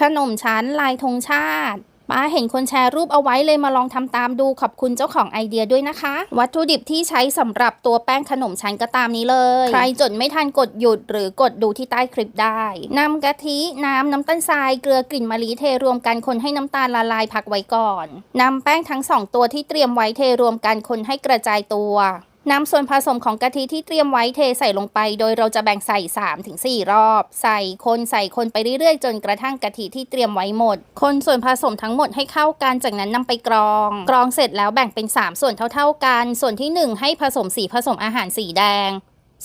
ขนมชั้นลายธงชาติป้าเห็นคนแชร์รูปเอาไว้เลยมาลองทำตามดูขอบคุณเจ้าของไอเดียด้วยนะคะ วัตถุดิบที่ใช้สำหรับตัวแป้งขนมชั้นก็ตามนี้เลย ใครจดไม่ทันกดหยุดหรือกดดูที่ใต้คลิปได้นำกะทิน้ำน้ำตาลทรายเกลือกลิ่นมะลิเทรวมกันคนให้น้ำตาลละลายพักไว้ก่อนนำแป้งทั้งสองตัวที่เตรียมไว้เทรวมกันคนให้กระจายตัว นำส่วนผสมของกะทิที่เตรียมไว้เทใส่ลงไป โดยเราจะแบ่งใส่ 3-4 รอบ ใส่คนใส่คนไปเรื่อยๆ จนกระทั่งกะทิที่เตรียมไว้หมด คนส่วนผสมทั้งหมดให้เข้ากัน จากนั้นนำไปกรอง กรองเสร็จแล้วแบ่งเป็น 3 ส่วนเท่า ๆกัน ส่วนที่ 1 ให้ผสมสีผสมอาหารสีแดง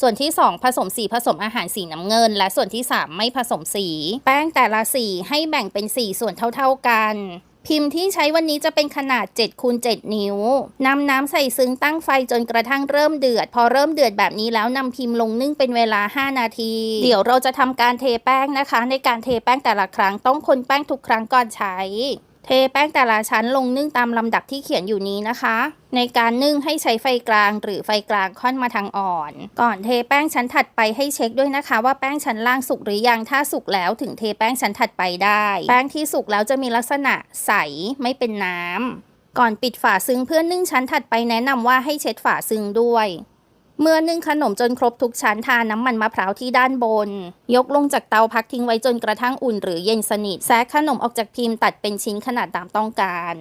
ส่วนที่ 2 ผสมสีผสมอาหารสีน้ำเงิน และส่วนที่ 3 ไม่ผสมสี แป้งแต่ละสีให้แบ่งเป็น 4 ส่วนเท่า ๆกัน พิมพ์ที่ใช้วันนี้จะเป็นขนาด7คูณ7นิ้วนำน้ำใส่ซึ้งตั้งไฟจนกระทั่งเริ่มเดือด พอเริ่มเดือดแบบนี้แล้วนำพิมพ์ลงนึ่งเป็นเวลา 5 นาที เดี๋ยวเราจะทำการเทแป้งนะคะ ในการเทแป้งแต่ละครั้งต้องคนแป้งทุกครั้งก่อนใช้ เทแป้งแต่ละชั้นลงนึ่งตามลำดับที่เขียนอยู่นี้นะคะ ในการนึ่งให้ใช้ไฟกลางหรือไฟกลางค่อนมาทางอ่อน ก่อนเทแป้งชั้นถัดไปให้เช็คด้วยนะคะ ว่าแป้งชั้นล่างสุกหรือยังถ้าสุกแล้วถึงเทแป้งชั้นถัดไปได้ แป้งที่สุกแล้วจะมีลักษณะใสไม่เป็นน้ำก่อนปิดฝาซึ้งเพื่อนึ่งชั้นถัดไปแนะนำว่าให้เช็ดฝาซึ้งด้วย เมื่อนึ่งขนมจนครบทุกชั้นทาน้ำมันมะพร้าวที่ด้านบน ยกลงจากเตาพักทิ้งไว้จนกระทั่งอุ่นหรือเย็นสนิทแซกขนมออกจากพิมพ์ตัดเป็นชิ้นขนาดตามต้องการ